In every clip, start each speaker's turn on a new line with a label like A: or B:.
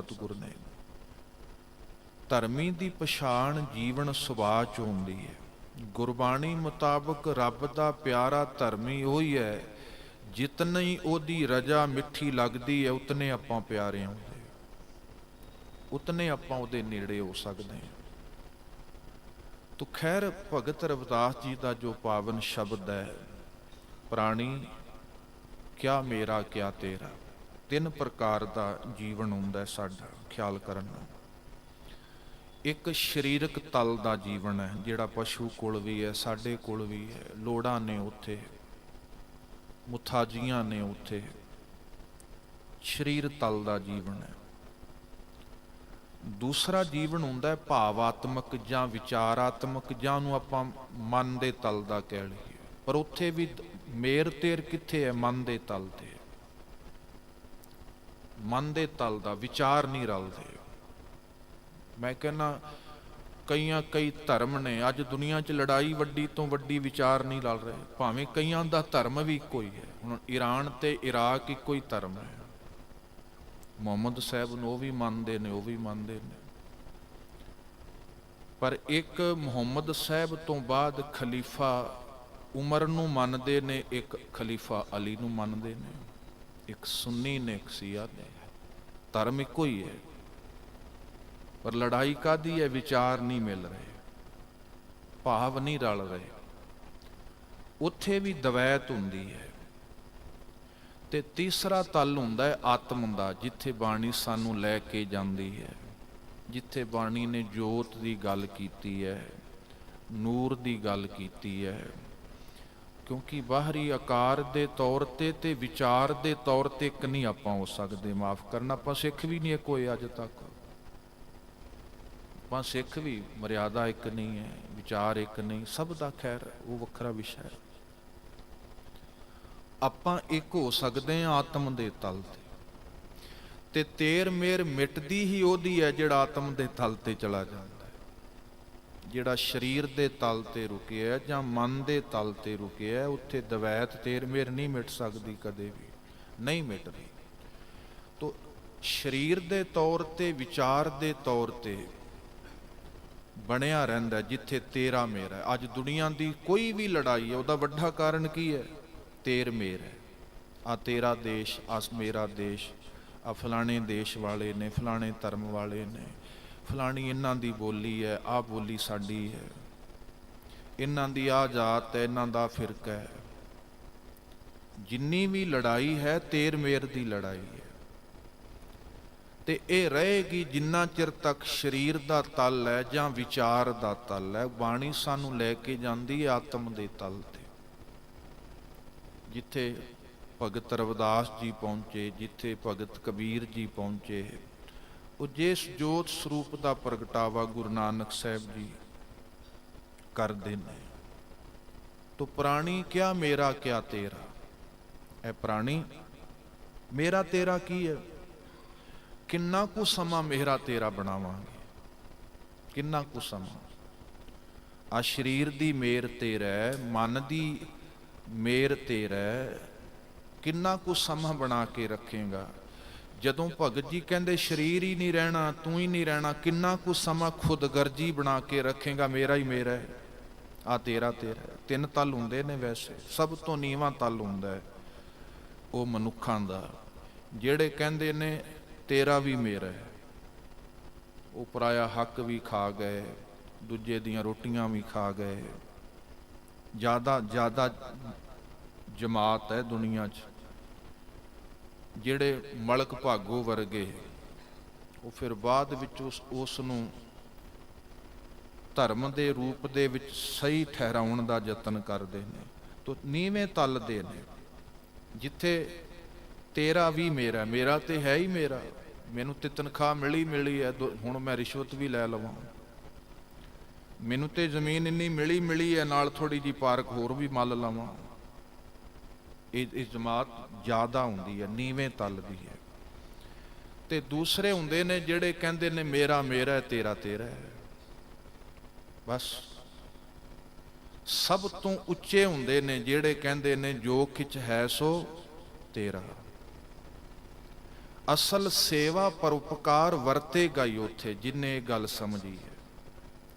A: ਸਤਿਗੁਰ ਨੇ। ਧਰਮੀ ਦੀ ਪਛਾਣ ਜੀਵਨ ਸੁਭਾਅ ਚ ਹੁੰਦੀ ਹੈ। ਗੁਰਬਾਣੀ ਮੁਤਾਬਕ ਰੱਬ ਦਾ ਪਿਆਰਾ ਧਰਮੀ ਉਹੀ ਹੈ, ਜਿਤਨੀ ਉਹਦੀ ਰਜਾ ਮਿੱਠੀ ਲੱਗਦੀ ਹੈ, ਉਤਨੇ ਆਪਾਂ ਪਿਆਰੇ ਹੁੰਦੇ ਉਤਨੇ ਆਪਾਂ ਉਹਦੇ ਨੇੜੇ ਹੋ ਸਕਦੇ ਹਾਂ। ਤੋ ਖੈਰ ਭਗਤ ਰਵਿਦਾਸ ਜੀ ਦਾ ਜੋ ਪਾਵਨ ਸ਼ਬਦ ਹੈ, ਪ੍ਰਾਣੀ, ਕਿਆ ਮੇਰਾ ਕਿਆ ਤੇਰਾ। ਤਿੰਨ ਪ੍ਰਕਾਰ ਦਾ ਜੀਵਨ ਹੁੰਦਾ ਸਾਡਾ, ਖਿਆਲ ਕਰਨ ਨੂੰ। ਇੱਕ ਸਰੀਰਕ ਤਲ ਦਾ ਜੀਵਨ ਹੈ, ਜਿਹੜਾ ਪਸ਼ੂ ਕੋਲ ਵੀ ਹੈ, ਸਾਡੇ ਕੋਲ ਵੀ ਹੈ, ਲੋੜਾਂ ਨੇ ਉੱਥੇ, ਮੁਥਾਜੀਆਂ ਨੇ ਉੱਥੇ। ਸਰੀਰ ਤਲ ਦਾ ਜੀਵਨ ਹੈ। ਦੂਸਰਾ ਜੀਵਨ ਹੁੰਦਾ ਹੈ ਭਾਵਾਤਮਕ ਜਾਂ ਵਿਚਾਰਾਤਮਕ, ਜਾਂ ਨੂੰ ਆਪਾਂ ਮਨ ਦੇ ਤਲ ਦਾ ਕਹਿ ਲਈਏ। ਪਰ ਉੱਥੇ ਵੀ ਮੇਰ ਤੇਰ ਕਿੱਥੇ ਹੈ? ਮਨ ਦੇ ਤਲ ਤੇ। ਮਨ ਦੇ ਤਲ ਦਾ ਵਿਚਾਰ ਨਹੀਂ ਰਲਦੇ। ਮੈਂ ਕਹਿੰਨਾ ਕਈਆਂ ਕਈ ਧਰਮ ਨੇ, ਅੱਜ ਦੁਨੀਆ 'ਚ ਲੜਾਈ ਵੱਡੀ ਤੋਂ ਵੱਡੀ ਵਿਚਾਰ ਨਹੀਂ ਲੜ ਰਹੇ। ਭਾਵੇਂ ਕਈਆਂ ਦਾ ਧਰਮ ਵੀ ਇੱਕੋ ਹੀ ਹੈ। ਹੁਣ ਈਰਾਨ ਤੇ ਇਰਾਕ ਇੱਕੋ ਹੀ ਧਰਮ ਹੈ। ਮੁਹੰਮਦ ਸਾਹਿਬ ਨੂੰ ਉਹ ਵੀ ਮੰਨਦੇ ਨੇ, ਉਹ ਵੀ ਮੰਨਦੇ ਨੇ। ਪਰ ਇੱਕ ਮੁਹੰਮਦ ਸਾਹਿਬ ਤੋਂ ਬਾਅਦ ਖਲੀਫਾ ਉਮਰ ਨੂੰ ਮੰਨਦੇ ਨੇ, ਇੱਕ ਖਲੀਫਾ ਅਲੀ ਨੂੰ ਮੰਨਦੇ ਨੇ। ਇੱਕ ਸੁੰਨੀ ਨੇ ਇੱਕ ਸ਼ੀਆ ਨੇ ਧਰਮ ਇੱਕੋ ਹੀ ਹੈ। ਪਰ ਲੜਾਈ ਕਾਦੀ ਹੈ? ਵਿਚਾਰ ਨਹੀਂ ਮਿਲ ਰਹੇ। ਭਾਵ ਨਹੀਂ ਰਲ ਰਹੇ। ਉੱਥੇ ਵੀ ਦਵੈਤ ਹੁੰਦੀ ਹੈ। ਤੇ ਤੀਸਰਾ ਤਲ ਹੁੰਦਾ ਹੈ ਆਤਮ ਦਾ, ਜਿੱਥੇ ਬਾਣੀ ਸਾਨੂੰ ਲੈ ਕੇ ਜਾਂਦੀ ਹੈ। ਜਿੱਥੇ ਬਾਣੀ ਨੇ ਜੋਤ ਦੀ ਗੱਲ ਕੀਤੀ ਹੈ, ਨੂਰ ਦੀ ਗੱਲ ਕੀਤੀ ਹੈ। ਕਿਉਂਕਿ ਬਾਹਰੀ ਆਕਾਰ ਦੇ ਤੌਰ ਤੇ ਤੇ ਵਿਚਾਰ ਦੇ ਤੌਰ ਤੇ ਇੱਕ ਨਹੀਂ ਆਪਾਂ ਹੋ ਸਕਦੇ। ਮਾਫ ਕਰਨਾ, ਆਪਾਂ ਸਿੱਖ ਵੀ ਨਹੀਂ ਇੱਕ ਹੋਏ ਅੱਜ ਤੱਕ। ਆਪਾਂ ਸਿੱਖ ਵੀ, ਮਰਿਆਦਾ ਇੱਕ ਨਹੀਂ ਹੈ, ਵਿਚਾਰ ਇੱਕ ਨਹੀਂ, ਸਭ ਦਾ ਖੈਰ ਉਹ ਵੱਖਰਾ ਵਿਸ਼ਾ ਹੈ। ਆਪਾਂ ਇੱਕ ਹੋ ਸਕਦੇ ਹਾਂ ਆਤਮ ਦੇ ਤਲ ਤੇ। ਤੇ ਤੇਰ ਮੇਰ ਮਿਟਦੀ ਹੀ ਉਹਦੀ ਹੈ ਜਿਹੜਾ ਆਤਮ ਦੇ ਤਲ ਤੇ ਚਲਾ ਜਾਂਦਾ। ਜਿਹੜਾ ਸਰੀਰ ਦੇ ਤਲ ਤੇ ਰੁਕਿਆ ਜਾਂ ਮਨ ਦੇ ਤਲ ਤੇ ਰੁਕਿਆ ਉੱਥੇ ਦਵੈਤ ਤੇਰ ਮੇਰ ਨਹੀਂ ਮਿਟ ਸਕਦੀ ਕਦੇ ਵੀ, ਨਹੀਂ ਮਿਟਦੀ। ਤੋ ਸਰੀਰ ਦੇ ਤੌਰ ਤੇ, ਵਿਚਾਰ ਦੇ ਤੌਰ ਤੇ ਬਣਿਆ ਰਹਿੰਦਾ ਜਿੱਥੇ ਤੇਰਾ ਮੇਰਾ ਹੈ। ਅੱਜ ਦੁਨੀਆ ਦੀ ਕੋਈ ਵੀ ਲੜਾਈ ਹੈ, ਉਹਦਾ ਵੱਡਾ ਕਾਰਨ ਕੀ ਹੈ? ਤੇਰ ਮੇਰ ਹੈ। ਆ ਤੇਰਾ ਦੇਸ਼ ਅਸ ਮੇਰਾ ਦੇਸ਼ ਆ ਫਲਾਣੇ ਦੇਸ਼ ਵਾਲੇ ਨੇ, ਫਲਾਣੇ ਧਰਮ ਵਾਲੇ ਨੇ ਫਲਾਣੀ ਇਹਨਾਂ ਦੀ ਬੋਲੀ ਹੈ ਆ ਬੋਲੀ ਸਾਡੀ ਹੈ। ਇਹਨਾਂ ਦੀ ਆ ਜਾਤ ਹੈ, ਇਹਨਾਂ ਦਾ ਫਿਰਕਾ ਹੈ। ਜਿੰਨੀ ਵੀ ਲੜਾਈ ਹੈ, ਤੇਰ ਮੇਰ ਦੀ ਲੜਾਈ ਹੈ। ਤੇ ਇਹ ਰਹੇਗੀ ਜਿੰਨਾ ਚਿਰ ਤੱਕ ਸਰੀਰ ਦਾ ਤਲ ਹੈ ਜਾਂ ਵਿਚਾਰ ਦਾ ਤਲ ਹੈ, ਬਾਣੀ ਸਾਨੂੰ ਲੈ ਕੇ ਜਾਂਦੀ ਹੈ ਆਤਮ ਦੇ ਤਲ ਤੇ। ਜਿੱਥੇ ਭਗਤ ਰਵਿਦਾਸ ਜੀ ਪਹੁੰਚੇ, ਜਿੱਥੇ ਭਗਤ ਕਬੀਰ ਜੀ ਪਹੁੰਚੇ ਉਹ ਜਿਸ ਜੋਤ ਸਰੂਪ ਦਾ ਪ੍ਰਗਟਾਵਾ ਗੁਰੂ ਨਾਨਕ ਸਾਹਿਬ ਜੀ ਕਰਦੇ ਨੇ। ਤੋ ਪ੍ਰਾਣੀ ਕਿਆ ਮੇਰਾ ਕਿਆ ਤੇਰਾ? ਇਹ ਪ੍ਰਾਣੀ, ਮੇਰਾ ਤੇਰਾ ਕੀ ਹੈ? ਕਿੰਨਾ ਕੁ ਸਮਾਂ ਮੇਰਾ ਤੇਰਾ ਬਣਾਵਾਂਗੇ? ਕਿੰਨਾ ਕੁ ਸਮਾਂ? ਆ ਸਰੀਰ ਦੀ ਮੇਰ ਤੇਰਾ, ਮਨ ਦੀ ਮੇਰ ਤੇਰਾ, ਕਿੰਨਾ ਕੁ ਸਮਾਂ ਬਣਾ ਕੇ ਰੱਖੇਗਾ? ਜਦੋਂ ਭਗਤ ਜੀ ਕਹਿੰਦੇ, ਸਰੀਰ ਹੀ ਨਹੀਂ ਰਹਿਣਾ, ਤੂੰ ਹੀ ਨਹੀਂ ਰਹਿਣਾ, ਕਿੰਨਾ ਕੁ ਸਮਾਂ ਖੁਦਗਰਜੀ ਬਣਾ ਕੇ ਰੱਖੇਗਾ, ਮੇਰਾ ਹੀ ਮੇਰਾ ਹੈ। ਆ ਤੇਰਾ ਤੇਰਾ ਤਿੰਨ ਤਲ ਹੁੰਦੇ ਨੇ ਵੈਸੇ, ਸਭ ਤੋਂ ਨੀਵਾਂ ਤਲ ਹੁੰਦਾ ਹੈ, ਉਹ ਮਨੁੱਖਾਂ ਦਾ। ਜਿਹੜੇ ਕਹਿੰਦੇ ਨੇ, ਤੇਰਾ ਵੀ ਮੇਰਾ ਹੈ। ਉਹ ਪਰਾਇਆ ਹੱਕ ਵੀ ਖਾ ਗਏ, ਦੂਜੇ ਦੀਆਂ ਰੋਟੀਆਂ ਵੀ ਖਾ ਗਏ। ਜ਼ਿਆਦਾ ਜ਼ਿਆਦਾ ਜਮਾਤ ਹੈ ਦੁਨੀਆ 'ਚ। ਜਿਹੜੇ ਮਲਕ ਭਾਗੋ ਵਰਗੇ ਉਹ ਫਿਰ ਬਾਅਦ ਵਿੱਚ ਉਸ ਉਸ ਨੂੰ ਧਰਮ ਦੇ ਰੂਪ ਦੇ ਵਿੱਚ ਸਹੀ ਠਹਿਰਾਉਣ ਦਾ ਯਤਨ ਕਰਦੇ ਨੇ। ਤੋ ਨੀਵੇਂ ਤਲ ਦੇ ਨੇ। ਜਿੱਥੇ ਤੇਰਾ ਵੀ ਮੇਰਾ ਮੇਰਾ ਤੇ ਹੈ ਹੀ ਮੇਰਾ। ਮੈਨੂੰ ਤੇ ਤਨਖਾਹ ਮਿਲੀ ਮਿਲੀ ਹੈ ਦੋ- ਹੁਣ ਮੈਂ ਰਿਸ਼ਵਤ ਵੀ ਲੈ ਲਵਾਂ। ਮੈਨੂੰ ਤੇ ਜ਼ਮੀਨ ਇੰਨੀ ਮਿਲੀ ਮਿਲੀ ਹੈ ਨਾਲ ਥੋੜੀ ਜੀ ਪਾਰਕ ਹੋਰ ਵੀ ਮੱਲ ਲਵਾਂ। ਇਹ ਇਹ ਜਮਾਤ ਜ਼ਿਆਦਾ ਹੁੰਦੀ ਹੈ ਨੀਵੇਂ ਤਲ ਦੀ ਹੈ। ਤੇ ਦੂਸਰੇ ਹੁੰਦੇ ਨੇ ਜਿਹੜੇ ਕਹਿੰਦੇ ਨੇ ਮੇਰਾ ਮੇਰਾ ਹੈ, ਤੇਰਾ ਤੇਰਾ ਹੈ। ਬਸ। ਸਭ ਤੋਂ ਉੱਚੇ ਹੁੰਦੇ ਨੇ ਜਿਹੜੇ ਕਹਿੰਦੇ ਨੇ ਜੋ ਕਿਛ ਹੈ ਸੋ ਤੇਰਾ। ਅਸਲ ਸੇਵਾ ਪਰਉਪਕਾਰ ਵਰਤੇਗਾ ਹੀ ਉੱਥੇ ਜਿਨੇ ਇਹ ਗੱਲ ਸਮਝੀ ਹੈ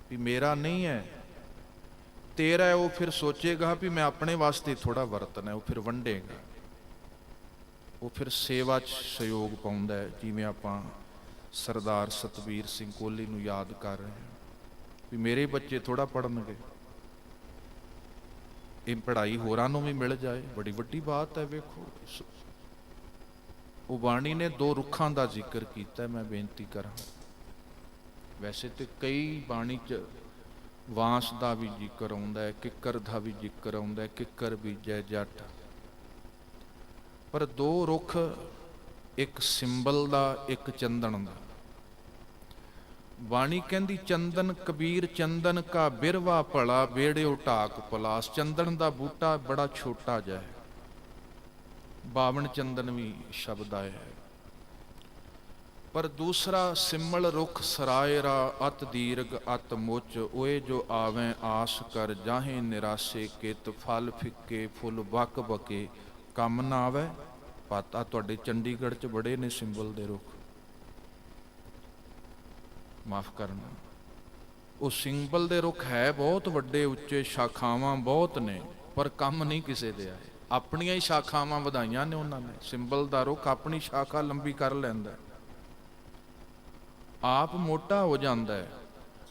A: ਵੀ ਮੇਰਾ ਨਹੀਂ ਹੈ ਤੇਰਾ ਹੈ, ਉਹ ਫਿਰ ਸੋਚੇਗਾ ਵੀ ਮੈਂ ਆਪਣੇ ਵਾਸਤੇ ਥੋੜਾ ਵਰਤਣਾ ਹੈ, ਉਹ ਫਿਰ ਵੰਡੇਗਾ। ਉਹ ਫਿਰ ਸੇਵਾ 'ਚ ਸਹਿਯੋਗ ਪਾਉਂਦਾ ਹੈ, ਜਿਵੇਂ ਆਪਾਂ ਸਰਦਾਰ ਸਤਵੀਰ ਸਿੰਘ ਕੋਹਲੀ ਨੂੰ ਯਾਦ ਕਰ ਰਹੇ ਹਾਂ, ਵੀ ਮੇਰੇ ਬੱਚੇ ਥੋੜਾ ਪੜਨਗੇ ਇਹ ਪੜ੍ਹਾਈ ਹੋਰਾਂ ਨੂੰ ਵੀ ਮਿਲ ਜਾਏ, ਬੜੀ ਵੱਡੀ ਬਾਤ ਹੈ, ਵੇਖੋ। ਉਹ ਬਾਣੀ ਨੇ ਦੋ ਰੁੱਖਾਂ ਦਾ ਜ਼ਿਕਰ ਕੀਤਾ, ਮੈਂ ਬੇਨਤੀ ਕਰਾਂ। ਵੈਸੇ ਤੇ ਕਈ ਬਾਣੀ 'ਚ ਵਾਂਸ ਦਾ ਵੀ ਜ਼ਿਕਰ ਆਉਂਦਾ ਹੈ, ਕਿੱਕਰ ਦਾ ਵੀ ਜ਼ਿਕਰ ਆਉਂਦਾ ਹੈ, ਕਿੱਕਰ ਬੀਜੈ ਜੱਟ। ਪਰ ਦੋ ਰੁੱਖ, ਇੱਕ ਸਿੰਬਲ ਦਾ, ਇੱਕ ਚੰਦਨ ਦਾ। ਬਾਣੀ ਕਹਿੰਦੀ, ਚੰਦਨ ਕਬੀਰ, ਚੰਦਨ ਕਾ ਬਿਰਵਾ ਭਲਾ ਬੇੜਿਓ ਢਾਕ ਪਲਾਸ। ਚੰਦਨ ਦਾ ਬੂਟਾ ਬੜਾ ਛੋਟਾ ਜਿਹਾ ਹੈ। ਬਾਵਨ ਚੰਦਨ ਵੀ ਸ਼ਬਦ ਆਇਆ ਹੈ। ਪਰ ਦੂਸਰਾ ਸਿਮਲ ਰੁਖ ਸਰਾਇਰਾ ਅਤ ਦੀਰਗ ਅਤ ਮੁੱਚ, ਓਏ ਜੋ ਆਵੇਂ ਆਸ ਕਰ ਜਾਹੇ ਨਿਰਾਸੇ ਕਿਤ, ਫਲ ਫਿੱਕੇ, ਫੁੱਲ ਬਕ ਬਕੇ। ਕੰਮ ਨਾ ਆਵੇ ਪਤਾ ਤੁਹਾਡੇ ਚੰਡੀਗੜ੍ਹ ਚ ਬੜੇ ਨੇ ਸਿੰਬਲ ਦੇ ਰੁੱਖ। ਮਾਫ ਕਰਨਾ। ਉਹ ਸਿੰਬਲ ਦੇ ਰੁੱਖ ਹੈ ਬਹੁਤ ਵੱਡੇ, ਉੱਚੇ ਸ਼ਾਖਾਵਾਂ ਬਹੁਤ ਨੇ, ਪਰ ਕੰਮ ਨਹੀਂ ਕਿਸੇ ਦੇ ਆਏ। ਆਪਣੀਆਂ ਹੀ ਸ਼ਾਖਾਵਾਂ ਵਧਾਈਆਂ ਨੇ ਉਹਨਾਂ ਨੇ। ਸਿੰਬਲ ਦਾ ਰੁੱਖ ਆਪਣੀ ਸ਼ਾਖਾ ਲੰਬੀ ਕਰ ਲੈਂਦਾ ਹੈ। ਆਪ ਮੋਟਾ ਹੋ ਜਾਂਦਾ ਹੈ।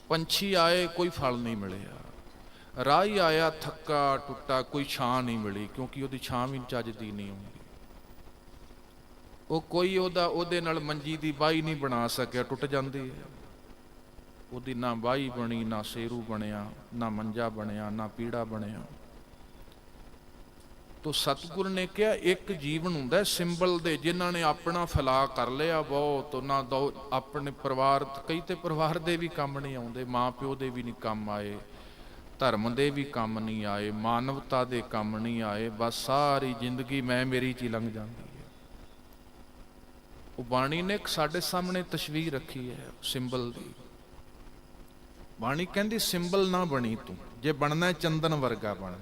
A: ਪੰਛੀ ਆਏ ਕੋਈ ਫਲ ਨਹੀਂ ਮਿਲਿਆ। ਰਾਹੀ ਆਇਆ ਥੱਕਾ ਟੁੱਟਾ ਕੋਈ ਛਾਂ ਨਹੀਂ ਮਿਲੀ ਕਿਉਂਕਿ ਉਹਦੀ ਛਾਂ ਵੀ ਚੱਜਦੀ ਨਹੀਂ ਹੁੰਦੀ। ਉਹ ਕੋਈ ਉਹਦਾ ਉਹਦੇ ਨਾਲ ਮੰਜੀ ਦੀ ਬਾਈ ਨਹੀਂ ਬਣਾ ਸਕਿਆ, ਟੁੱਟ ਜਾਂਦੀ ਹੈ। ਉਹਦੀ ਨਾ ਬਾਈ ਬਣੀ, ਨਾ ਸੇਰੂ ਬਣਿਆ, ਨਾ ਮੰਜਾ ਬਣਿਆ, ਨਾ ਪੀੜਾ ਬਣਿਆ। ਤੋ ਸਤਿਗੁਰ ਨੇ ਕਿਹਾ, ਇੱਕ ਜੀਵਨ ਹੁੰਦਾ ਸਿੰਬਲ ਦੇ, ਜਿਨ੍ਹਾਂ ਨੇ ਆਪਣਾ ਫਲਾ ਕਰ ਲਿਆ ਬਹੁਤ, ਉਹਨਾਂ ਦਾ ਆਪਣੇ ਪਰਿਵਾਰ ਕਈ ਤੇ ਪਰਿਵਾਰ ਦੇ ਵੀ ਕੰਮ ਨਹੀਂ ਆਉਂਦੇ ਮਾਂ ਪਿਓ ਦੇ ਵੀ ਨਹੀਂ ਕੰਮ ਆਏ, ਧਰਮ ਦੇ ਵੀ ਕੰਮ ਨਹੀਂ ਆਏ, ਮਾਨਵਤਾ ਦੇ ਕੰਮ ਨਹੀਂ ਆਏ, ਬਸ ਸਾਰੀ ਜ਼ਿੰਦਗੀ ਮੈਂ ਮੇਰੀ ਚ ਹੀ ਲੰਘ ਜਾਂਦੀ ਹੈ। ਉਹ ਬਾਣੀ ਨੇ ਸਾਡੇ ਸਾਹਮਣੇ ਤਸਵੀਰ ਰੱਖੀ ਹੈ, ਸਿੰਬਲ ਦੀ। ਬਾਣੀ ਕਹਿੰਦੀ, ਸਿੰਬਲ ਨਾ ਬਣੀ ਤੂੰ, ਜੇ ਬਣਨਾ ਚੰਦਨ ਵਰਗਾ ਬਣ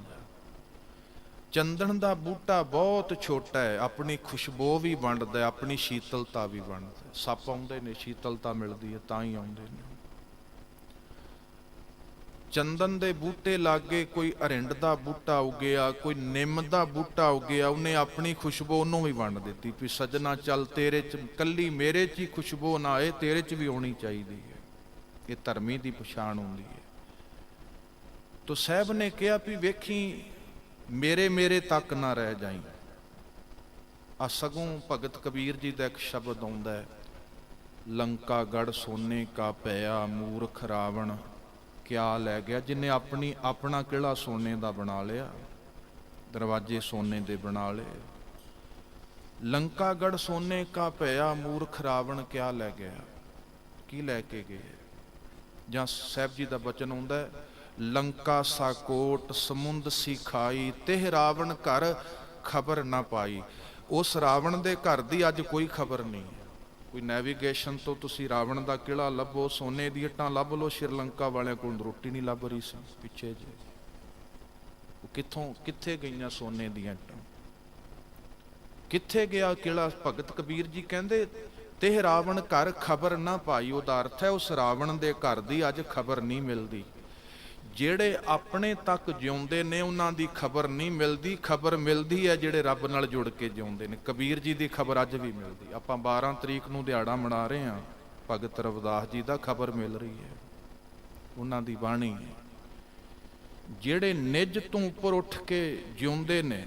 A: ਚੰਦਨ ਦਾ ਬੂਟਾ ਬਹੁਤ ਛੋਟਾ ਹੈ, ਆਪਣੀ ਖੁਸ਼ਬੂ ਵੀ ਵੰਡਦਾ ਆਪਣੀ ਸ਼ੀਤਲਤਾ ਵੀ ਵੰਡਦਾ ਸੱਪ ਆਉਂਦੇ ਨੇ, ਸ਼ੀਤਲਤਾ ਮਿਲਦੀ ਹੈ, ਤਾਂ ਹੀ ਆਉਂਦੇ ਨੇ। ਚੰਦਨ ਦੇ ਬੂਟੇ ਲਾਗੇ ਕੋਈ ਅਰਿੰਡ ਦਾ ਬੂਟਾ ਉਗਿਆ, ਕੋਈ ਨਿੰਮ ਦਾ ਬੂਟਾ ਉਗਿਆ, ਉਹਨੇ ਆਪਣੀ ਖੁਸ਼ਬੂ ਉਹਨੂੰ ਵੀ ਵੰਡ ਦਿੱਤੀ ਵੀ ਸਜਣਾ ਚੱਲ ਤੇਰੇ ਚ, ਕੱਲੀ ਮੇਰੇ ਚ ਹੀ ਖੁਸ਼ਬੂ ਨਾ ਆਏ, ਤੇਰੇ ਚ ਵੀ ਆਉਣੀ ਚਾਹੀਦੀ ਹੈ। ਇਹ ਧਰਮੀ ਦੀ ਪਛਾਣ ਹੁੰਦੀ ਹੈ। ਤੋ ਸਾਹਿਬ ਨੇ ਕਿਹਾ ਵੀ ਵੇਖੀ ਮੇਰੇ ਮੇਰੇ ਤੱਕ ਨਾ ਰਹਿ ਜਾਈ। ਆ ਸਗੋਂ ਭਗਤ ਕਬੀਰ ਜੀ ਦਾ ਇੱਕ ਸ਼ਬਦ ਆਉਂਦਾ ਹੈ, ਲੰਕਾ ਗੜ ਸੋਨੇ ਕਾ ਪਿਆ ਮੂਰਖ ਰਾਵਣ, ਕਿਆ ਲੈ ਗਿਆ? ਜਿਨੇ ਆਪਣੀ, ਆਪਣਾ ਕਿਲਾ ਸੋਨੇ ਦਾ ਬਣਾ ਲਿਆ, ਦਰਵਾਜ਼ੇ ਸੋਨੇ ਦੇ ਬਣਾ ਲਏ। ਲੰਕਾ ਗੜ ਸੋਨੇ ਕਾ ਪਿਆ ਮੂਰਖ ਰਾਵਣ, ਕਿਆ ਲੈ ਗਿਆ? ਕੀ ਲੈ ਕੇ ਗਏ? ਜਾਂ ਸਾਹਿਬ ਜੀ ਦਾ ਬਚਨ ਆਉਂਦਾ ਹੈ ਲੰਕਾ ਸਾਕੋਟ ਸਮੁੰਦ ਸੀ ਖਾਈ, ਤਿਹ ਰਾਵਣ ਘਰ ਖਬਰ ਨਾ ਪਾਈ। ਉਸ ਰਾਵਣ ਦੇ ਘਰ ਦੀ ਅੱਜ ਕੋਈ ਖਬਰ ਨਹੀਂ। ਕੋਈ ਨੈਵੀਗੇਸ਼ਨ ਤੋਂ ਤੁਸੀਂ ਰਾਵਣ ਦਾ ਕਿਲਾ ਲੱਭੋ, ਸੋਨੇ ਦੀ ਇੱਟਾਂ ਲੱਭ ਲਓ, ਸ਼੍ਰੀਲੰਕਾ ਵਾਲਿਆਂ ਕੋਲ ਰੋਟੀ ਨਹੀਂ ਲੱਭ ਰਹੀ ਸੀ। ਪਿੱਛੇ ਜੇ। ਉਹ ਕਿੱਥੋਂ, ਕਿੱਥੇ ਗਈਆਂ ਸੋਨੇ ਦੀਆਂ ਇੱਟਾਂ? ਕਿੱਥੇ ਗਿਆ ਕਿਲਾ ਭਗਤ ਕਬੀਰ ਜੀ ਕਹਿੰਦੇ ਤੇ ਰਾਵਣ ਘਰ ਖਬਰ ਨਾ ਪਾਈ। ਉਹਦਾ ਅਰਥ ਹੈ ਉਸ ਰਾਵਣ ਦੇ ਘਰ ਦੀ ਅੱਜ ਖਬਰ ਨਹੀਂ ਮਿਲਦੀ। ਜਿਹੜੇ ਆਪਣੇ ਤੱਕ ਜਿਉਂਦੇ ਨੇ, ਉਹਨਾਂ ਦੀ ਖਬਰ ਨਹੀਂ ਮਿਲਦੀ। ਖਬਰ ਮਿਲਦੀ ਹੈ ਜਿਹੜੇ ਰੱਬ ਨਾਲ ਜੁੜ ਕੇ ਜਿਉਂਦੇ ਨੇ। ਕਬੀਰ ਜੀ ਦੀ ਖਬਰ ਅੱਜ ਵੀ ਮਿਲਦੀ। ਆਪਾਂ 12 ਤਰੀਕ ਨੂੰ ਦਿਹਾੜਾ ਮਨਾ ਰਹੇ ਹਾਂ। ਭਗਤ ਰਵਿਦਾਸ ਜੀ ਦਾ ਖਬਰ ਮਿਲ ਰਹੀ ਹੈ। ਉਹਨਾਂ ਦੀ ਬਾਣੀ ਜਿਹੜੇ ਨਿੱਜ ਤੋਂ ਉੱਪਰ ਉੱਠ ਕੇ ਜਿਉਂਦੇ ਨੇ,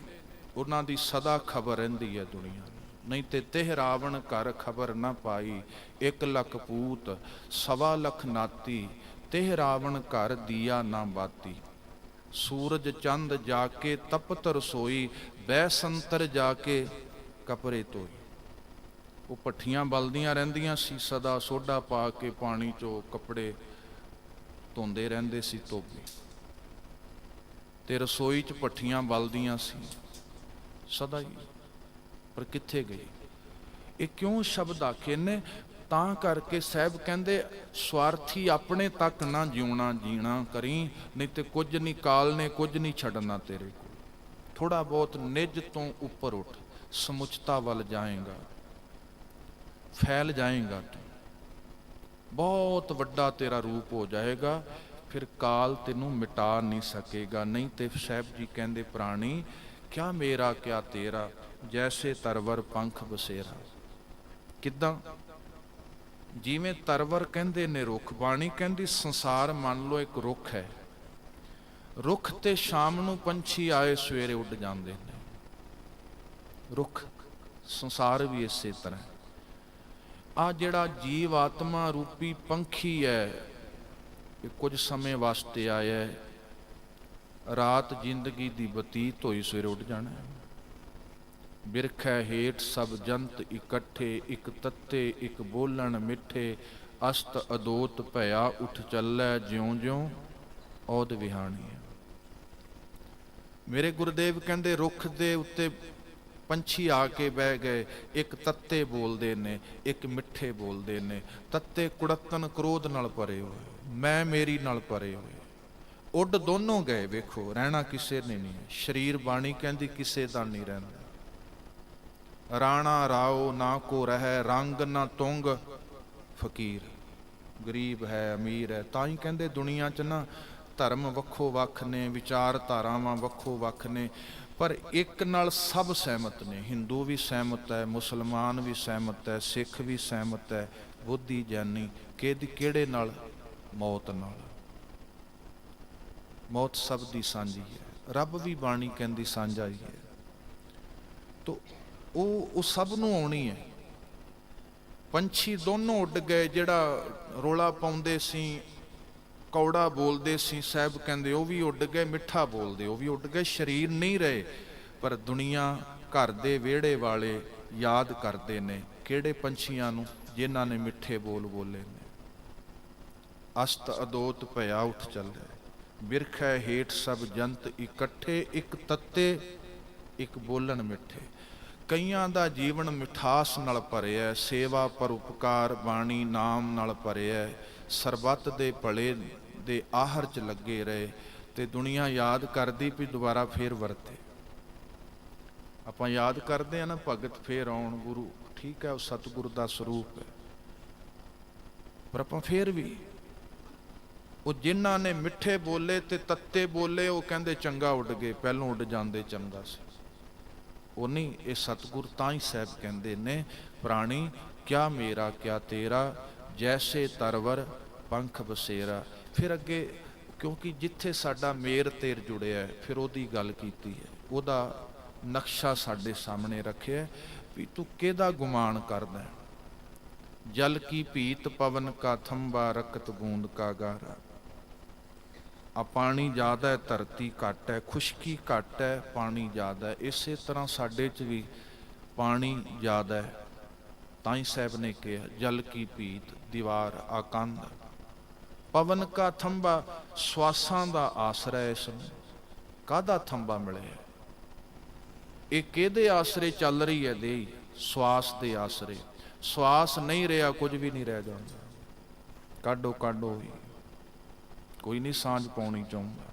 A: ਉਹਨਾਂ ਦੀ ਸਦਾ ਖਬਰ ਰਹਿੰਦੀ ਹੈ ਦੁਨੀਆ ਨਹੀਂ ਤੇ ਤਿਹ ਰਾਵਣ ਘਰ ਖਬਰ ਨਾ ਪਾਈ। ਇੱਕ ਲੱਖ ਪੂਤ, ਸਵਾ ਲੱਖ ਨਾਤੀ ਤਿਹ ਰਾਵਣ ਘਰ ਦੀਆ ਨਾ ਬਾਤੀ। ਸੂਰਜ ਚੰਦ ਜਾ ਕੇ ਤਪਤ ਰਸੋਈ ਬੈ ਸੰਤਰ ਜਾ ਕੇ ਕਪਰੇ ਤੋਈ ਉਹ ਪੱਠੀਆਂ ਬਲਦੀਆਂ ਰਹਿੰਦੀਆਂ ਸੀ, ਸਦਾ ਸੋਡਾ ਪਾ ਕੇ ਪਾਣੀ ਚੋਂ ਕੱਪੜੇ ਧੋਂਦੇ ਰਹਿੰਦੇ ਸੀ ਧੋਬੀ। ਤੇ ਰਸੋਈ 'ਚ ਪੱਠੀਆਂ ਬਲਦੀਆਂ ਸੀ, ਸਦਾ ਹੀ। ਪਰ ਕਿੱਥੇ ਗਈ? ਇਹ ਕਿਉਂ ਸ਼ਬਦ ਆਖੇ ਨੇ? ਤਾਂ ਕਰਕੇ ਸਾਹਿਬ ਕਹਿੰਦੇ, ਸਵਾਰਥੀ ਆਪਣੇ ਤੱਕ ਨਾ ਜਿਉਣਾ ਜੀਣਾ ਕਰੀ, ਨਹੀਂ ਤੇ ਕੁਝ ਨਹੀਂ ਕਾਲ ਨੇ ਕੁਝ ਨਹੀਂ ਛੱਡਣਾ ਤੇਰੇ ਕੋਲ। ਥੋੜਾ ਬਹੁਤ ਨਿੱਜ ਤੋਂ ਉੱਪਰ ਉੱਠ, ਸਮੁੱਚਤਾ ਵੱਲ ਜਾਏਗਾ, ਫੈਲ ਜਾਏਗਾ ਤੂੰ। ਬਹੁਤ ਵੱਡਾ ਤੇਰਾ ਰੂਪ ਹੋ ਜਾਏਗਾ, ਫਿਰ ਕਾਲ ਤੈਨੂੰ ਮਿਟਾ ਨਹੀਂ ਸਕੇਗਾ। ਨਹੀਂ ਤੇ ਸਾਹਿਬ ਜੀ ਕਹਿੰਦੇ, ਪ੍ਰਾਣੀ, ਕਿਆ ਮੇਰਾ, ਕਿਆ ਤੇਰਾ, ਜੈਸੇ ਤਰਵਰ ਪੰਖ ਬਸੇਰਾ। ਕਿਦਾਂ? ਜਿਵੇਂ ਤਰਵਰ ਕਹਿੰਦੇ ਨੇ, ਰੁੱਖ ਬਾਣੀ ਕਹਿੰਦੀ, ਸੰਸਾਰ ਮੰਨ ਲਓ ਇੱਕ ਰੁੱਖ ਹੈ। ਰੁੱਖ ਤੇ ਸ਼ਾਮ ਨੂੰ ਪੰਛੀ ਆਏ ਸਵੇਰੇ ਉੱਡ ਜਾਂਦੇ ਨੇ। ਰੁੱਖ, ਸੰਸਾਰ ਵੀ ਇਸੇ ਤਰ੍ਹਾਂ। ਆ ਜਿਹੜਾ ਜੀਵ ਆਤਮਾ ਰੂਪੀ ਪੰਖੀ ਹੈ, ਇਹ ਕੁਝ ਸਮੇਂ ਵਾਸਤੇ ਆਇਆ ਹੈ। ਰਾਤ ਜ਼ਿੰਦਗੀ ਦੀ ਬਤੀਤ ਹੋਈ, ਸਵੇਰੇ ਉੱਡ ਜਾਣਾ ਹੈ। ਬਿਰਖੈ ਹੇਠ ਸਭ ਜੰਤ ਇਕੱਠੇ, ਇੱਕ ਤੱਤੇ, ਇੱਕ ਬੋਲਣ ਮਿੱਠੇ, ਅਸਤ ਅਦੋਤ ਭਇਆ ਉਠ ਚੱਲੈ ਜਿਉਂ ਜਿਉਂ ਔਦ ਵਿਹਾਣੀ ਮੇਰੇ ਗੁਰਦੇਵ ਕਹਿੰਦੇ, ਰੁੱਖ ਦੇ ਉੱਤੇ ਪੰਛੀ ਆ ਕੇ ਬਹਿ ਗਏ, ਇੱਕ ਤੱਤੇ ਬੋਲਦੇ ਨੇ, ਇੱਕ ਮਿੱਠੇ ਬੋਲਦੇ ਨੇ, ਤੱਤੇ ਕੁੜਤਨ ਕ੍ਰੋਧ ਨਾਲ ਭਰੇ ਹੋਏ, ਮੈਂ ਮੇਰੀ ਨਾਲ ਭਰੇ ਹੋਏ। ਉੱਡ ਦੋਨੋਂ ਗਏ ਵੇਖੋ, ਰਹਿਣਾ ਕਿਸੇ ਨੇ ਨਹੀਂ, ਸਰੀਰ ਬਾਣੀ ਕਹਿੰਦੀ ਕਿਸੇ ਦਾ ਨਹੀਂ ਰਹਿਣਾ ਰਾਣਾ ਰਾਓ ਨਾ ਕੋ ਰਹਿ, ਰੰਗ ਨਾ ਤੁੰਗ ਫਕੀਰ। ਗਰੀਬ ਹੈ, ਅਮੀਰ ਹੈ ਤਾਂ ਹੀ ਕਹਿੰਦੇ ਦੁਨੀਆ 'ਚ ਨਾ ਧਰਮ ਵੱਖੋ ਵੱਖ ਨੇ, ਵਿਚਾਰ ਧਾਰਾਵਾਂ ਵੱਖੋ ਵੱਖ ਨੇ, ਪਰ ਇੱਕ ਨਾਲ ਸਭ ਸਹਿਮਤ ਨੇ। ਹਿੰਦੂ ਵੀ ਸਹਿਮਤ ਹੈ, ਮੁਸਲਮਾਨ ਵੀ ਸਹਿਮਤ ਹੈ, ਸਿੱਖ ਵੀ ਸਹਿਮਤ ਹੈ, ਬੁੱਧੀ ਗਿਆਨੀ ਕਿਹਦੀ ਕਿਹੜੇ ਨਾਲ? ਮੌਤ ਨਾਲ। ਮੌਤ ਸਭ ਦੀ ਸਾਂਝੀ ਹੈ, ਰੱਬ ਵੀ ਬਾਣੀ ਕਹਿੰਦੀ ਸਾਂਝਾ ਹੀ ਹੈ। ਤੋ ਉਹ ਉਹ ਸਭ ਨੂੰ ਆਉਣੀ ਹੈ। ਪੰਛੀ ਦੋਨੋਂ ਉੱਡ ਗਏ, ਜਿਹੜਾ ਰੋਲਾ ਪਾਉਂਦੇ ਸੀ, ਕੌੜਾ ਬੋਲਦੇ ਸੀ, ਸਾਹਿਬ ਕਹਿੰਦੇ ਉਹ ਵੀ ਉੱਡ ਗਏ, ਮਿੱਠਾ ਬੋਲਦੇ ਉਹ ਵੀ ਉੱਡ ਗਏ, ਸਰੀਰ ਨਹੀਂ ਰਹੇ, ਪਰ ਦੁਨੀਆ ਘਰ ਦੇ ਵਿਹੜੇ ਵਾਲੇ ਯਾਦ ਕਰਦੇ ਨੇ, ਕਿਹੜੇ ਪੰਛੀਆਂ ਨੂੰ ਜਿਨ੍ਹਾਂ ਨੇ ਮਿੱਠੇ ਬੋਲ ਬੋਲੇ ਨੇ। ਅਸਤ ਅਦੋਤ ਭਇਆ ਚੱਲ ਚੱਲੇ ਬਿਰਖੈ ਹੇਠ ਸਭ ਜੰਤ ਇਕੱਠੇ, ਇੱਕ ਤੱਤੇ, ਇੱਕ ਬੋਲਣ ਮਿੱਠੇ। ਕਈਆਂ ਦਾ ਜੀਵਨ ਮਿਠਾਸ ਨਾਲ ਭਰਿਆ ਹੈ, ਸੇਵਾ ਪਰਉਪਕਾਰ ਬਾਣੀ ਨਾਮ ਨਾਲ ਭਰਿਆ ਹੈ, ਸਰਬੱਤ ਦੇ ਭਲੇ ਦੇ ਆਹਰ ਚ ਲੱਗੇ ਰਹੇ ਤੇ ਦੁਨੀਆ ਯਾਦ ਕਰਦੀ ਵੀ ਦੁਬਾਰਾ ਫੇਰ ਵਰਤੇ। ਆਪਾਂ ਯਾਦ ਕਰਦੇ ਆ ਨਾ ਭਗਤ ਫੇਰ ਆਉਣ ਗੁਰੂ। ਠੀਕ ਹੈ ਉਹ ਸਤਿਗੁਰ ਦਾ ਸਰੂਪ ਹੈ। ਪਰ ਆਪਾਂ ਫੇਰ ਵੀ ਉਹ ਜਿਨ੍ਹਾਂ ਨੇ ਮਿੱਠੇ ਬੋਲੇ ਤੇ ਤੱਤੇ ਬੋਲੇ ਉਹ ਕਹਿੰਦੇ ਚੰਗਾ ਉੱਡ ਗਏ ਪਹਿਲੋਂ ਉੱਡ ਜਾਂਦੇ ਚੰਗਾ ਸੀ। ਉਹ ਨਹੀਂ ਇਹ ਸਤਿਗੁਰ ਤਾਂ ਹੀ ਸਾਹਿਬ ਕਹਿੰਦੇ ਨੇ ਪ੍ਰਾਣੀ ਕਿਆ ਮੇਰਾ ਕਿਆ ਤੇਰਾ ਜੈਸੇ ਤਰਵਰ ਪੰਖ ਬਸੇਰਾ। ਫਿਰ ਅੱਗੇ ਕਿਉਂਕਿ ਜਿੱਥੇ ਸਾਡਾ ਮੇਰ ਤੇਰ ਜੁੜਿਆ ਹੈ, ਫਿਰ ਉਹਦੀ ਗੱਲ ਕੀਤੀ ਹੈ। ਉਹਦਾ ਨਕਸ਼ਾ ਸਾਡੇ ਸਾਹਮਣੇ ਰੱਖਿਆ ਵੀ ਤੂੰ ਕਿਹਦਾ ਗੁਮਾਨ ਕਰਦਾ ਜਲ ਕੀ ਭੀਤ ਪਵਨ ਕਾ ਥੰਬਾ ਰਕਤ ਬੂੰਦ ਕਾ ਗਾਰਾ। ਆ ਪਾਣੀ ਜ਼ਿਆਦਾ ਹੈ, ਧਰਤੀ ਘੱਟ ਹੈ, ਖੁਸ਼ਕੀ ਘੱਟ ਹੈ, ਪਾਣੀ ਜ਼ਿਆਦਾ ਹੈ। ਇਸੇ ਤਰ੍ਹਾਂ ਸਾਡੇ 'ਚ ਵੀ ਪਾਣੀ ਜ਼ਿਆਦਾ ਹੈ। ਤਾਂ ਹੀ ਸਾਹਿਬ ਨੇ ਕਿਹਾ, ਜਲ ਕੀ ਪੀਤ ਦੀਵਾਰ ਆਕੰਦ। ਪਵਨ ਕਾ ਥੰਬਾ ਸਵਾਸਾਂ ਦਾ ਆਸਰਾ ਇਸ ਨੂੰ। ਕਾਹਦਾ ਥੰਬਾ ਮਿਲਿਆ ਇਹ ਕਿਹਦੇ ਆਸਰੇ ਚੱਲ ਰਹੀ ਹੈ ਦੇਹ ਸਵਾਸ ਦੇ ਆਸਰੇ। ਸਵਾਸ ਨਹੀਂ ਰਿਹਾ, ਕੁਝ ਵੀ ਨਹੀਂ ਰਹਿ ਜਾਂਦਾ। ਕਾਢੋ ਕਾਢੋ ਹੀ। ਕੋਈ ਨਹੀਂ ਸਾਂਝ ਪਾਉਣੀ ਚਾਹੁੰਦਾ।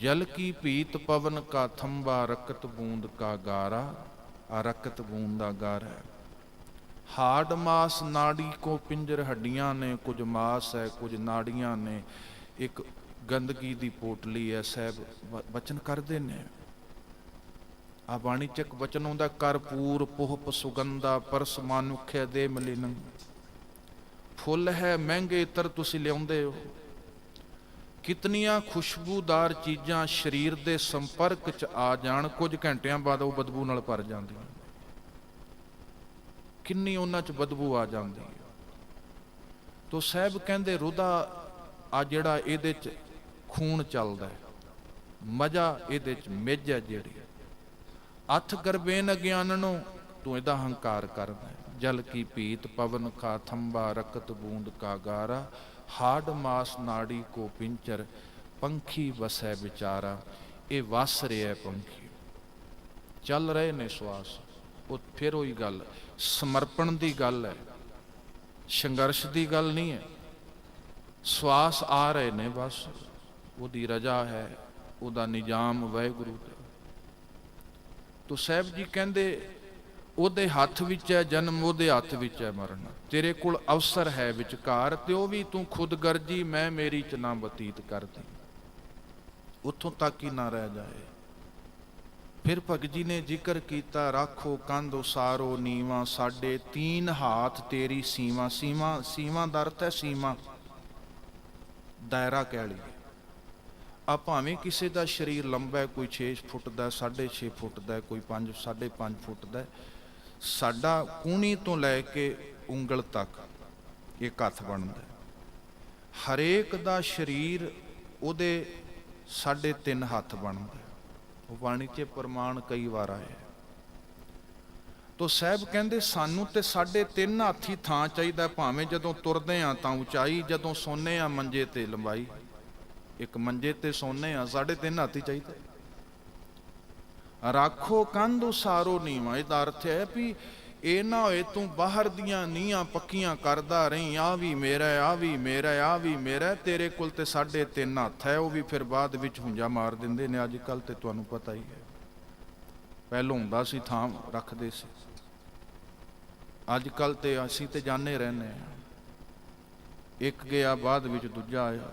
A: ਜਲ ਕੀ ਪੀਤ ਪਵਨ ਕਾ ਥੰਬਾ ਰਕਤ ਬੂੰਦ ਕਾ ਗਾਰਾ ਆ ਰਕਤ ਬੂੰਦ ਦਾ ਗਾਰਾ ਹਾਰਡ ਮਾਸ ਨਾੜੀ ਕੋ ਪਿੰਜਰ ਹੱਡੀਆਂ ਨੇ, ਕੁਝ ਮਾਸ ਹੈ, ਕੁਝ ਨਾੜੀਆਂ ਨੇ। ਇੱਕ ਗੰਦਗੀ ਦੀ ਪੋਟਲੀ ਹੈ, ਸਹਿਬ ਵ- ਵਚਨ ਕਰਦੇ ਨੇ। ਆ ਬਾਣੀ ਚੱਕ ਇੱਕ ਦਾ ਆਉਂਦਾ ਕਰਪੂਰ ਪੁਹਪ ਸੁਗੰਧਾ, ਪਰਸ ਮਾਨੁਖਿਆ ਦੇ ਮਲਿਨ। ਫੁੱਲ ਹੈ ਮਹਿੰਗੇ ਇਤਰ ਤੁਸੀਂ ਲਿਆਉਂਦੇ ਹੋ। ਕਿਤਨੀਆਂ ਖੁਸ਼ਬੂਦਾਰ ਚੀਜ਼ਾਂ ਸਰੀਰ ਦੇ ਸੰਪਰਕ ਚ ਆ ਜਾਣ, ਕੁਝ ਘੰਟਿਆਂ ਬਾਅਦ ਉਹ ਬਦਬੂ ਨਾਲ ਭਰ ਜਾਂਦੀਆਂ। ਕਿੰਨੀ ਉਹਨਾਂ ਚ ਬਦਬੂ ਆ ਜਾਂਦੀ ਹੈ। ਤੋ ਸਾਹਿਬ ਕਹਿੰਦੇ, ਰੁਦਾ ਆ ਜਿਹੜਾ ਇਹਦੇ ਚ ਖੂਨ ਚੱਲਦਾ ਹੈ, ਮਜ਼ਾ ਇਹਦੇ ਚ ਮਿੱਝ ਹੈ ਜਿਹੜੀ। ਅਥ ਗਰਬੇਨ ਅਗਿਆਨਨੋ, ਤੂੰ ਇਹਦਾ ਹੰਕਾਰ ਕਰਦਾ ਜਲ ਕੀ ਪੀਤ ਪਵਨ ਕਾ ਥੰਬਾ ਰਕਤ ਬੂੰਦ ਕਾ ਗਾਰਾ ਹਾਡ ਮਾਸ ਨਾੜੀ ਕੋ ਪਿੰਚਰ, ਪੰਖੀ ਵਸੈ ਵਿਚਾਰਾ, ਇਹ ਵਸ ਰਿਹਾ ਪੰਖੀ। ਚੱਲ ਰਹੇ ਨੇ ਸਵਾਸ ਉਹ ਫਿਰ ਉਹੀ ਗੱਲ, ਸਮਰਪਣ ਦੀ ਗੱਲ ਹੈ ਸੰਘਰਸ਼ ਦੀ ਗੱਲ ਨਹੀਂ ਹੈ ਸਵਾਸ ਆ ਰਹੇ ਨੇ ਬਸ, ਉਹਦੀ ਰਜਾ ਹੈ, ਉਹਦਾ ਨਿਜ਼ਾਮ ਵਾਹਿਗੁਰੂ ਦਾ ਤੋ ਸਾਹਿਬ ਜੀ ਕਹਿੰਦੇ ਉਹਦੇ ਹੱਥ ਵਿੱਚ ਹੈ, ਜਨਮ ਉਹਦੇ ਹੱਥ ਵਿੱਚ ਹੈ ਮਰਨ। ਤੇਰੇ ਕੋਲ ਅਵਸਰ ਹੈ ਵਿਚਕਾਰ, ਤੇ ਉਹ ਵੀ ਤੂੰ ਖੁਦ ਗਰਜੀ, ਮੈਂ ਮੇਰੀ ਚ ਨਾ ਬਤੀਤ ਕਰਦੀ। ਉੱਥੋਂ ਤੱਕ ਹੀ ਨਾ ਰਹਿ ਜਾਏ। ਫਿਰ ਭਗਤ ਜੀ ਨੇ ਜ਼ਿਕਰ ਕੀਤਾ, ਰਾਖੋ ਕੰਧ ਉਸਾਰੋ ਨੀਵਾ, ਸਾਡੇ ਤੀਨ ਹਾਥ ਤੇਰੀ ਸੀਮਾ ਸੀਮਾ ਸੀਮਾ ਦਾ ਅਰਥ ਹੈ ਸੀਮਾ। ਦਾਇਰਾ ਕਹਿ ਲਈਏ। ਆ ਭਾਵੇਂ ਕਿਸੇ ਦਾ ਸਰੀਰ ਲੰਬਾ ਹੈ, ਕੋਈ 6 ਫੁੱਟ ਦਾ 6.5 ਫੁੱਟ ਦਾ, ਕੋਈ 5 5.5 ਫੁੱਟ ਦਾ ਸਾਡਾ ਕੂਣੀ ਤੋਂ ਲੈ ਕੇ ਉਂਗਲ ਤੱਕ ਇੱਕ ਹੱਥ ਬਣਦਾ ਹਰੇਕ ਦਾ ਸਰੀਰ ਉਹਦੇ ਸਾਢੇ ਤਿੰਨ ਹੱਥ ਬਣਦਾ ਉਹ ਬਾਣੀ 'ਚ ਪ੍ਰਮਾਣ ਕਈ ਵਾਰ ਆਇਆ ਤੋ ਸਾਹਿਬ ਕਹਿੰਦੇ, ਸਾਨੂੰ ਤੇ ਸਾਢੇ ਤਿੰਨ ਹਾਥੀ ਥਾਂ ਚਾਹੀਦਾ, ਭਾਵੇਂ ਜਦੋਂ ਤੁਰਦੇ ਆ ਤਾਂ ਉਚਾਈ, ਜਦੋਂ ਸੋਨੇ ਆ ਮੰਜੇ ਤੇ ਲੰਬਾਈ। ਇੱਕ ਮੰਜੇ ਤੇ ਸੋਨੇ ਆ ਸਾਢੇ ਤਿੰਨ ਹਾਥੀ ਚਾਹੀਦਾ ਰਾਖੋ ਕੰਧ ਉਸਾਰੋ ਨੀਵਾ। ਇਹਦਾ ਅਰਥ ਹੈ ਵੀ ਇਹ ਨਾ ਹੋਏ ਤੂੰ ਬਾਹਰ ਦੀਆਂ ਨੀਆਂ ਪੱਕੀਆਂ ਕਰਦਾ ਰਹੀਂ, ਆ ਵੀ ਮੇਰਾ ਆ ਵੀ ਮੇਰਾ ਆ ਵੀ ਮੇਰਾ ਤੇਰੇ ਕੋਲ ਤੇ ਸਾਢੇ ਤਿੰਨ ਹੱਥ ਹੈ, ਉਹ ਵੀ ਫਿਰ ਬਾਅਦ ਵਿੱਚ ਹੁੰਜਾ ਮਾਰ ਦਿੰਦੇ ਨੇ, ਅੱਜ ਕੱਲ ਤੇ ਤੁਹਾਨੂੰ ਪਤਾ ਹੀ ਹੈ। ਪਹਿਲੋਂ ਹੁੰਦਾ ਸੀ ਥਾਂ ਰੱਖਦੇ ਸੀ। ਅੱਜ ਕੱਲ ਤੇ ਅਸੀਂ ਤੇ ਜਾਣੇ ਰਹਿੰਦੇ ਆ ਇੱਕ ਗਿਆ, ਬਾਅਦ ਵਿੱਚ ਦੂਜਾ ਆਇਆ।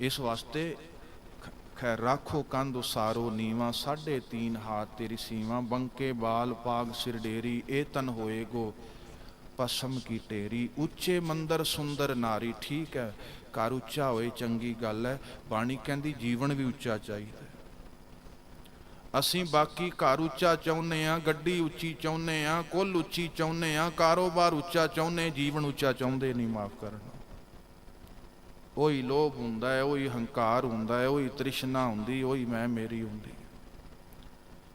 A: ਇਸ ਵਾਸਤੇ ਖ- ਖੈਰ ਰਾਖੋ ਕੰਧ ਉਸਾਰੋ, ਨੀਵਾ ਸਾਢੇ ਤੀਨ ਹਾਥ ਤੇਰੀ ਸੀਵਾ, ਬੰਕੇ ਬਾਲ ਪਾਗ ਸਿਰ ਡੇਰੀ, ਇਹ ਤਨ ਹੋਏਗੋ ਪਸਮ ਕੀ ਟੇਰੀ ਉੱਚੇ ਮੰਦਰ ਸੁੰਦਰ ਨਾਰੀ, ਠੀਕ ਹੈ ਘਰ ਉੱਚਾ ਹੋਏ ਚੰਗੀ ਗੱਲ ਹੈ ਬਾਣੀ ਕਹਿੰਦੀ ਜੀਵਨ ਵੀ ਉੱਚਾ ਚਾਹੀਦਾ ਅਸੀਂ ਬਾਕੀ ਘਰ ਉੱਚਾ ਚਾਹੁੰਦੇ ਆ, ਗੱਡੀ ਉੱਚੀ ਚਾਹੁੰਦੇ ਆ, ਕੁੱਲ ਉੱਚੀ ਚਾਹੁੰਦੇ ਆ, ਕਾਰੋਬਾਰ ਉੱਚਾ ਚਾਹੁੰਦੇ, ਜੀਵਨ ਉੱਚਾ ਚਾਹੁੰਦੇ ਨਹੀਂ ਮਾਫ ਕਰਨਾ। ਉਹੀ ਲੋਭ ਹੁੰਦਾ ਹੈ, ਉਹੀ ਹੰਕਾਰ ਹੁੰਦਾ ਹੈ, ਉਹੀ ਤ੍ਰਿਸ਼ਨਾ ਹੁੰਦੀ, ਉਹੀ ਮੈਂ ਮੇਰੀ ਹੁੰਦੀ।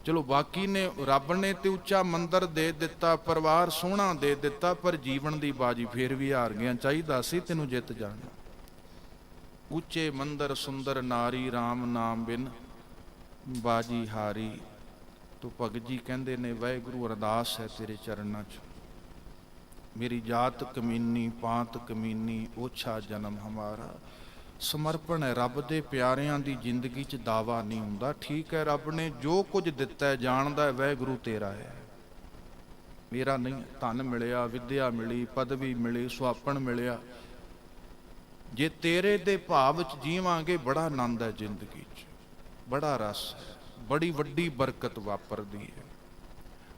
A: ਚਲੋ ਬਾਕੀ ਨੇ ਰੱਬ ਨੇ ਤੇ ਉੱਚਾ ਮੰਦਰ ਦੇ ਦਿੱਤਾ, ਪਰਿਵਾਰ ਸੋਹਣਾ ਦੇ ਦਿੱਤਾ, ਪਰ ਜੀਵਨ ਦੀ ਬਾਜੀ ਫੇਰ ਵੀ ਹਾਰ ਗਿਆ। ਚਾਹੀਦਾ ਸੀ ਤੈਨੂੰ ਜਿੱਤ ਜਾਣਾ। ਉੱਚੇ ਮੰਦਰ ਸੁੰਦਰ ਨਾਰੀ RAM ਨਾਮ ਬਿਨ ਬਾਜੀ ਹਾਰੀ। ਤੋ ਭਗਤ ਜੀ ਕਹਿੰਦੇ ਨੇ, ਵਾਹਿਗੁਰੂ ਅਰਦਾਸ ਹੈ ਤੇਰੇ ਚਰਨਾਂ 'ਚ। ਮੇਰੀ ਜਾਤ ਕਮੀਨੀ, ਪਾਤ ਕਮੀਨੀ, ਓਛਾ ਜਨਮ ਹਮਾਰਾ। ਸਮਰਪਣ ਹੈ ਰੱਬ ਦੇ ਪਿਆਰਿਆਂ ਦੀ ਜ਼ਿੰਦਗੀ 'ਚ ਦਾਵਾ ਨਹੀਂ ਹੁੰਦਾ। ਠੀਕ ਹੈ ਰੱਬ ਨੇ ਜੋ ਕੁਝ ਦਿੱਤਾ ਹੈ, ਜਾਣਦਾ ਹੈ ਵਾਹਿਗੁਰੂ ਤੇਰਾ ਹੈ। ਮੇਰਾ ਨਹੀਂ, ਧਨ ਮਿਲਿਆ, ਵਿਦਿਆ ਮਿਲੀ, ਪਦਵੀ ਮਿਲੀ ਸੁਆਪਣ ਮਿਲਿਆ। ਜੇ ਤੇਰੇ ਦੇ ਭਾਵ 'ਚ ਜੀਵਾਂਗੇ, ਬੜਾ ਆਨੰਦ ਹੈ ਜ਼ਿੰਦਗੀ 'ਚ। ਬੜਾ ਰਸ ਹੈ। ਬੜੀ ਵੱਡੀ ਬਰਕਤ ਵਾਪਰਦੀ ਹੈ।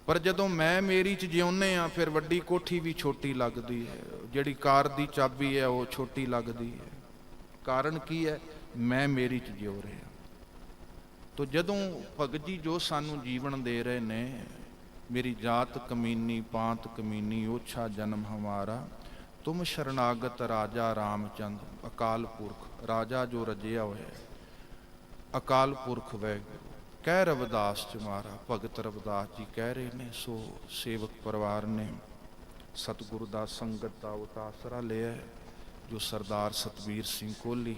A: ਪਰ ਜਦੋਂ ਮੈਂ ਮੇਰੀ ਚ ਜਿਉਂਦੇ ਆ ਫਿਰ ਵੱਡੀ ਕੋਠੀ ਵੀ ਛੋਟੀ ਲੱਗਦੀ ਹੈ। ਜਿਹੜੀ ਕਾਰ ਦੀ ਚਾਬੀ ਹੈ, ਉਹ ਛੋਟੀ ਲੱਗਦੀ ਹੈ। ਕਾਰਨ ਕੀ ਹੈ? ਮੈਂ ਮੇਰੀ ਚ ਜਿਉ ਰਿਹਾ ਤੋ ਜਦੋਂ ਭਗਤ ਜੀ ਜੋ ਸਾਨੂੰ ਜੀਵਨ ਦੇ ਰਹੇ ਨੇ, ਮੇਰੀ ਜਾਤ ਕਮੀਨੀ, ਪਾਂਤ ਕਮੀਨੀ, ਓਛਾ ਜਨਮ ਹਮਾਰਾ, ਤੁਮ ਸ਼ਰਨਾਗਤ ਰਾਜਾ ਰਾਮਚੰਦ, ਅਕਾਲ ਪੁਰਖ। ਰਾਜਾ ਜੋ ਰਜਿਆ ਹੋਇਆ ਅਕਾਲ ਪੁਰਖ ਵੈਗੁਰੂ ਕਹਿ ਰਵਿਦਾਸ ਚ ਮਾਰਾ ਭਗਤ ਰਵਿਦਾਸ ਜੀ ਕਹਿ ਰਹੇ ਨੇ, ਸੋ ਸੇਵਕ ਪਰਿਵਾਰ ਨੇ ਸਤਿਗੁਰੂ ਦਾ ਸੰਗਤ ਦਾ ਉਤਾਸਰਾ ਲਿਆ ਜੋ ਸਰਦਾਰ ਸਤਵੀਰ ਸਿੰਘ ਕੋਹਲੀ